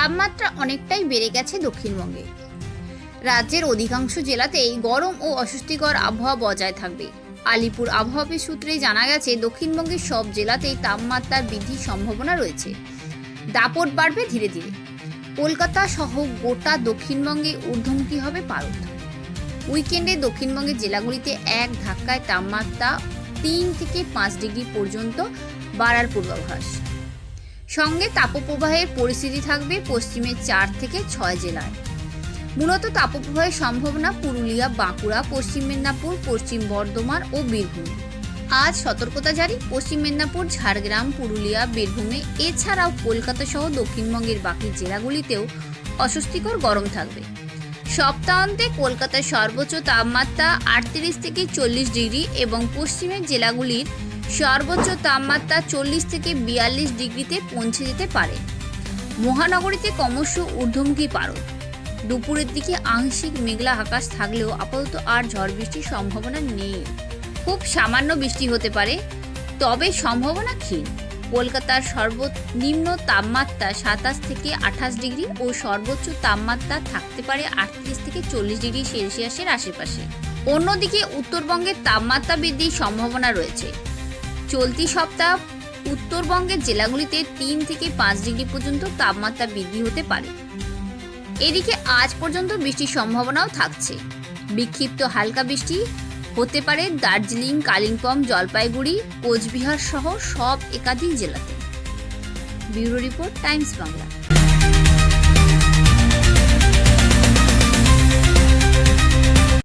তাপমাত্রা অনেকটাই বেড়ে গেছে দক্ষিণবঙ্গে। রাজ্যের অধিকাংশ জেলাতেই গরম ও অস্বস্তিকর আবহাওয়া বজায় থাকবে। আলিপুর আবহাওয়া সূত্রে জানা গেছে, দক্ষিণবঙ্গের সব জেলাতেই তাপমাত্রা বৃদ্ধির সম্ভাবনা রয়েছে। দাপট বাড়বে ধীরে ধীরে। কলকাতা সহ গোটা দক্ষিণবঙ্গে ঊর্ধ্বমুখী হবে পারদ। উইকেন্ডে দক্ষিণবঙ্গের জেলাগুলিতে এক ধাক্কায় তাপমাত্রা তিন থেকে পাঁচ ডিগ্রি পর্যন্ত বাড়ার পূর্বাভাস। সঙ্গে তাপপ্রবাহের পরিস্থিতি থাকবে পশ্চিমের চার থেকে ছয় জেলায়। মূলত তাপপ্রবাহের সম্ভাবনা পুরুলিয়া, বাঁকুড়া, পশ্চিম মেদিনীপুর, পশ্চিম বর্ধমান ও বীরভূম। আজ সতর্কতা জারি, পশ্চিম মেদিনীপুর, ঝাড়গ্রাম, পুরুলিয়া, বীরভূমে, এছাড়াও কলকাতা সহ দক্ষিণবঙ্গের বাকি জেলাগুলিতেও অস্বস্তিকর গরম থাকবে। সপ্তাহান্তে কলকাতার সর্বোচ্চ তাপমাত্রা আটত্রিশ থেকে চল্লিশ ডিগ্রি এবং পশ্চিমের জেলাগুলির সর্বোচ্চ তাপমাত্রা চল্লিশ থেকে বিয়াল্লিশ ডিগ্রিতে পৌঁছে যেতে পারে। মহানগরীতে ক্রমশ ঊর্ধ্বমুখী পারদ। দুপুরের দিকে আংশিক মেঘলা আকাশ থাকলেও আপাতত আর ঝড় বৃষ্টির সম্ভাবনা নেই। খুব সামান্য বৃষ্টি হতে পারে, তবে সম্ভাবনা ক্ষীণ। কলকাতার সর্বনিম্ন তাপমাত্রা সাতাশ থেকে আঠাশ ডিগ্রি ও সর্বোচ্চ তাপমাত্রা থাকতে পারে আটত্রিশ থেকে চল্লিশ ডিগ্রি সেলসিয়াসের আশেপাশে। অন্যদিকে উত্তরবঙ্গের তাপমাত্রা বৃদ্ধির সম্ভাবনা রয়েছে। চলতি সপ্তাহ উত্তরবঙ্গের জেলাগুলিতে তিন থেকে পাঁচ ডিগ্রি পর্যন্ত তাপমাত্রা বৃদ্ধি হতে পারে। এদিকে আজ পর্যন্ত বৃষ্টির সম্ভাবনাও থাকছে। বিক্ষিপ্ত হালকা বৃষ্টি হতে পারে দার্জিলিং, কালিম্পং, জলপাইগুড়ি, কোচবিহার সহ সব একাধিক জেলাতে। Bureau report Times Bangla.